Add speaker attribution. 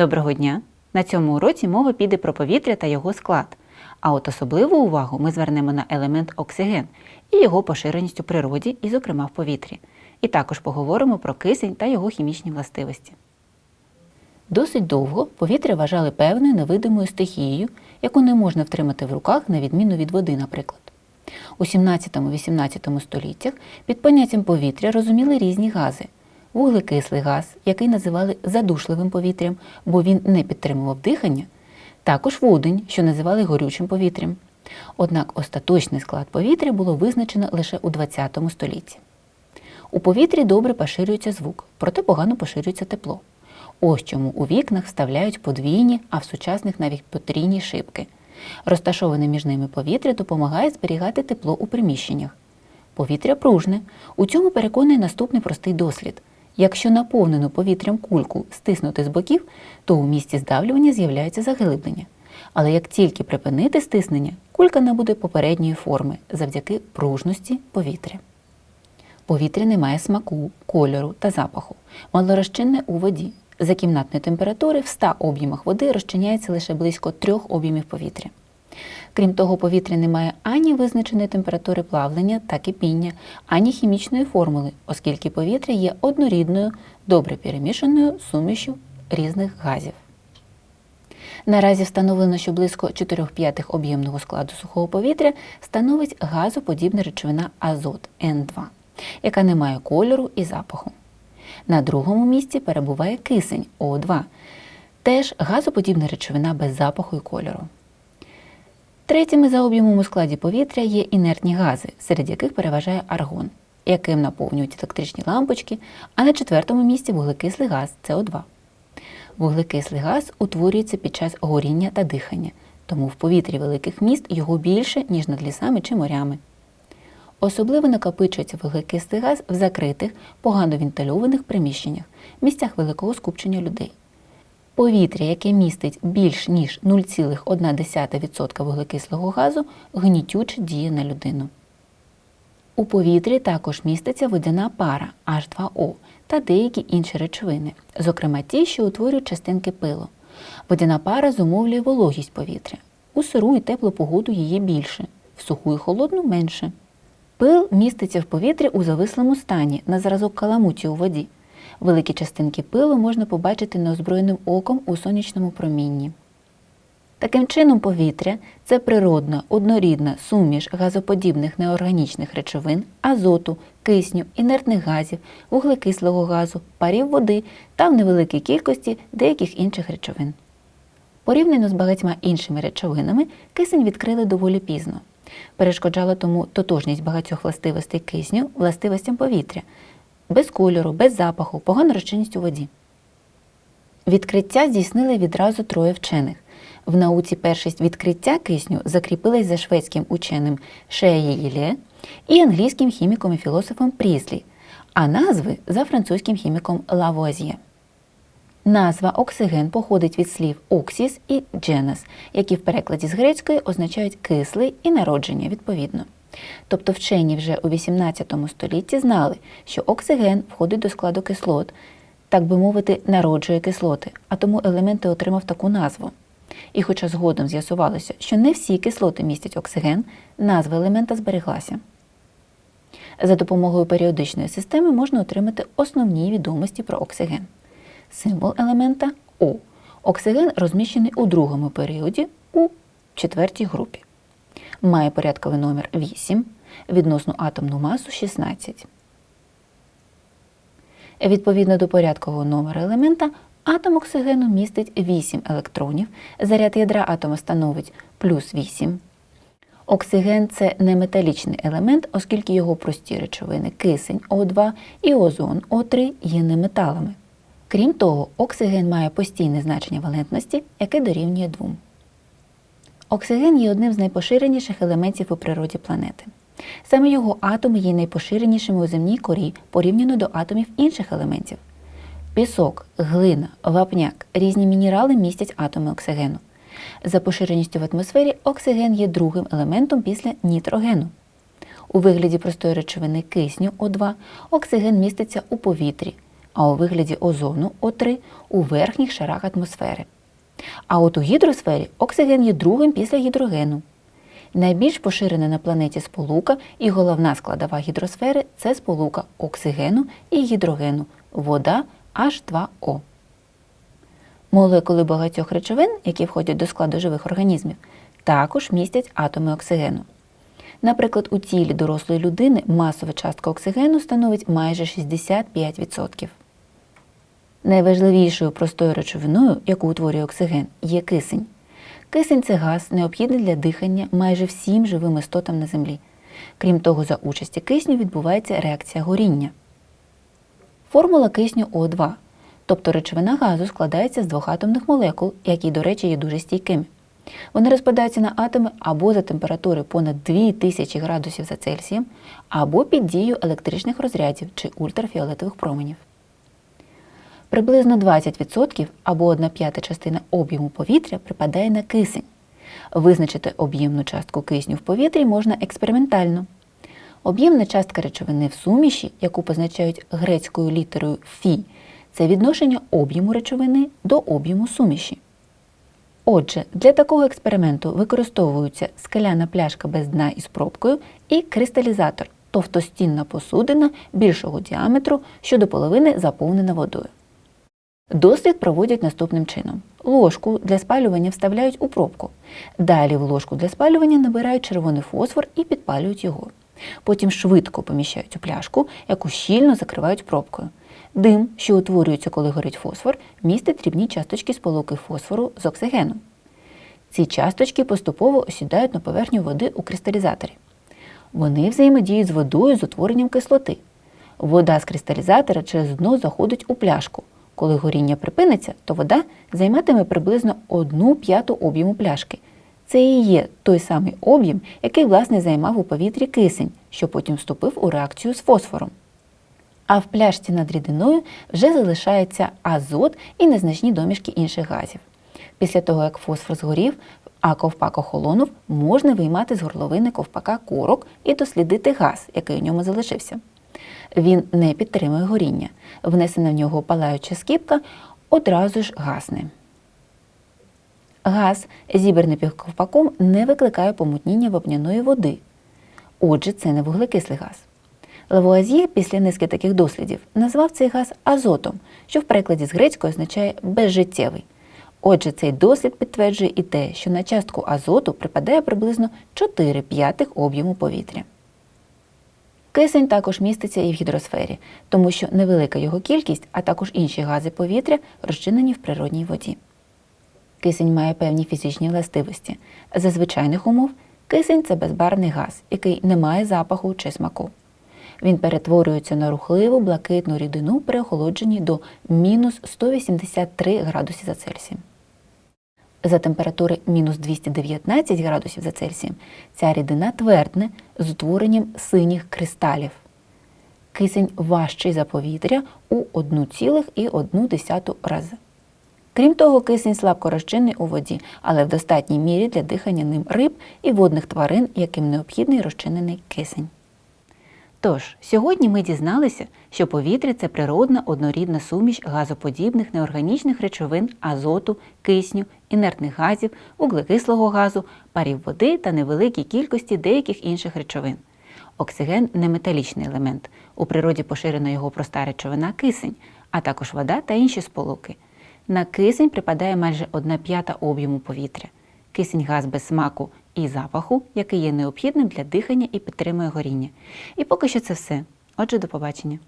Speaker 1: Доброго дня! На цьому уроці мова піде про повітря та його склад. А от особливу увагу ми звернемо на елемент оксиген і його поширеність у природі, і, зокрема, в повітрі. І також поговоримо про кисень та його хімічні властивості. Досить довго повітря вважали певною невидимою стихією, яку не можна втримати в руках, на відміну від води, наприклад. У 17-18 століттях під поняттям повітря розуміли різні гази. Вуглекислий газ, який називали задушливим повітрям, бо він не підтримував дихання, також водень, що називали горючим повітрям. Однак остаточний склад повітря було визначено лише у ХХ столітті. У повітрі добре поширюється звук, проте погано поширюється тепло. Ось чому у вікнах вставляють подвійні, а в сучасних навіть потрійні шибки. Розташоване між ними повітря допомагає зберігати тепло у приміщеннях. Повітря пружне. У цьому переконує наступний простий дослід. Якщо наповнену повітрям кульку стиснути з боків, то у місці здавлювання з'являється заглиблення. Але як тільки припинити стиснення, кулька набуде попередньої форми завдяки пружності повітря. Повітря не має смаку, кольору та запаху, малорозчинне у воді. За кімнатної температури в 100 об'ємах води розчиняється лише близько 3 об'ємів повітря. Крім того, повітря не має ані визначеної температури плавлення та кипіння, ані хімічної формули, оскільки повітря є однорідною, добре перемішаною сумішю різних газів. Наразі встановлено, що близько 4 п'ятих об'ємного складу сухого повітря становить газоподібна речовина азот Н2, яка не має кольору і запаху. На другому місці перебуває кисень О2, теж газоподібна речовина без запаху і кольору. Третіми за об'ємом у складі повітря є інертні гази, серед яких переважає аргон, яким наповнюють електричні лампочки, а на четвертому місці вуглекислий газ СО2. Вуглекислий газ утворюється під час горіння та дихання, тому в повітрі великих міст його більше, ніж над лісами чи морями. Особливо накопичується вуглекислий газ в закритих, погано вентильованих приміщеннях, місцях великого скупчення людей. Повітря, яке містить більш ніж 0,1% вуглекислого газу, гнітюче діє на людину. У повітрі також міститься водяна пара H2O та деякі інші речовини, зокрема ті, що утворюють частинки пилу. Водяна пара зумовлює вологість повітря. У сиру і теплу погоду її більше, в суху і холодну менше. Пил міститься в повітрі у завислому стані на зразок каламуті у воді. Великі частинки пилу можна побачити неозброєним оком у сонячному промінні. Таким чином, повітря це природна, однорідна суміш газоподібних неорганічних речовин, азоту, кисню, інертних газів, вуглекислого газу, парів води та в невеликій кількості деяких інших речовин. Порівняно з багатьма іншими речовинами, кисень відкрили доволі пізно. Перешкоджала тому тотожність багатьох властивостей кисню властивостям повітря, без кольору, без запаху, погана розчинність у воді. Відкриття здійснили відразу троє вчених. В науці першість відкриття кисню закріпилась за шведським ученим Шеєєлє і англійським хіміком і філософом Пріслі, а назви за французьким хіміком Лавуазьє. Назва оксиген походить від слів оксіс і дженес, які в перекладі з грецької означають кислий і народження відповідно. Тобто вчені вже у XVIII столітті знали, що оксиген входить до складу кислот, так би мовити, народжує кислоти, а тому елемент отримав таку назву. І хоча згодом з'ясувалося, що не всі кислоти містять оксиген, назва елемента збереглася. За допомогою періодичної системи можна отримати основні відомості про оксиген. Символ елемента О. Оксиген розміщений у другому періоді у четвертій групі. Має порядковий номер 8, відносну атомну масу 16. Відповідно до порядкового номера елемента, атом оксигену містить 8 електронів, заряд ядра атома становить плюс 8. Оксиген це неметалічний елемент, оскільки його прості речовини кисень О2 і озон О3 є неметалами. Крім того, оксиген має постійне значення валентності, яке дорівнює 2. Оксиген є одним з найпоширеніших елементів у природі планети. Саме його атоми є найпоширенішими у земній корі порівняно до атомів інших елементів. Пісок, глина, вапняк, різні мінерали містять атоми оксигену. За поширеністю в атмосфері оксиген є другим елементом після нітрогену. У вигляді простої речовини кисню О2 оксиген міститься у повітрі, а у вигляді озону О3 у верхніх шарах атмосфери. А от у гідросфері оксиген є другим після гідрогену. Найбільш поширена на планеті сполука і головна складова гідросфери це сполука оксигену і гідрогену вода H2O. Молекули багатьох речовин, які входять до складу живих організмів, також містять атоми оксигену. Наприклад, у тілі дорослої людини масова частка оксигену становить майже 65%. Найважливішою простою речовиною, яку утворює оксиген, є кисень. Кисень це газ, необхідний для дихання майже всім живим істотам на землі. Крім того, за участі кисню відбувається реакція горіння. Формула кисню О2, тобто речовина газу складається з двох атомних молекул, які, до речі, є дуже стійкими. Вони розпадаються на атоми або за температури понад 2000 градусів за Цельсієм, або під дією електричних розрядів чи ультрафіолетових променів. Приблизно 20% або 1 п'ята частина об'єму повітря припадає на кисень. Визначити об'ємну частку кисню в повітрі можна експериментально. Об'ємна частка речовини в суміші, яку позначають грецькою літерою Фі, це відношення об'єму речовини до об'єму суміші. Отже, для такого експерименту використовуються скеляна пляшка без дна із пробкою і кристалізатор товстостінна посудина більшого діаметру, що до половини заповнена водою. Дослід проводять наступним чином. Ложку для спалювання вставляють у пробку. Далі в ложку для спалювання набирають червоний фосфор і підпалюють його. Потім швидко поміщають у пляшку, яку щільно закривають пробкою. Дим, що утворюється, коли горить фосфор, містить дрібні часточки сполуки фосфору з оксигеном. Ці часточки поступово осідають на поверхню води у кристалізаторі. Вони взаємодіють з водою з утворенням кислоти. Вода з кристалізатора через дно заходить у пляшку. Коли горіння припиниться, то вода займатиме приблизно одну п'яту об'єму пляшки. Це і є той самий об'єм, який власне займав у повітрі кисень, що потім вступив у реакцію з фосфором. А в пляшці над рідиною вже залишається азот і незначні домішки інших газів. Після того, як фосфор згорів, а ковпак охолонув, можна виймати з горловини ковпака корок і дослідити газ, який у ньому залишився. Він не підтримує горіння. Внесена в нього палаюча скіпка одразу ж гасне. Газ, зібраний під ковпаком, не викликає помутніння вапняної води. Отже, це не вуглекислий газ. Лавуазьє після низки таких дослідів назвав цей газ азотом, що в перекладі з грецької означає безжиттєвий. Отже, цей дослід підтверджує і те, що на частку азоту припадає приблизно 4 п'ятих об'єму повітря. Кисень також міститься і в гідросфері, тому що невелика його кількість, а також інші гази повітря розчинені в природній воді. Кисень має певні фізичні властивості. За звичайних умов кисень це безбарний газ, який не має запаху чи смаку. Він перетворюється на рухливу блакитну рідину при охолодженні до мінус 183 градусів за Цельсієм. За температури мінус 219 градусів за Цельсієм ця рідина твердне з утворенням синіх кристалів. Кисень важчий за повітря у 1,1 рази. Крім того, кисень слабко розчинний у воді, але в достатній мірі для дихання ним риб і водних тварин, яким необхідний розчинений кисень. Тож, сьогодні ми дізналися, що повітря це природна однорідна суміш газоподібних неорганічних речовин азоту, кисню, інертних газів, вуглекислого газу, парів води та невеликій кількості деяких інших речовин. Оксиген неметалічний елемент. У природі поширена його проста речовина кисень, а також вода та інші сполуки. На кисень припадає майже одна п'ята об'єму повітря. Кисень газ без смаку і запаху, який є необхідним для дихання і підтримує горіння. І поки що це все. Отже, до побачення.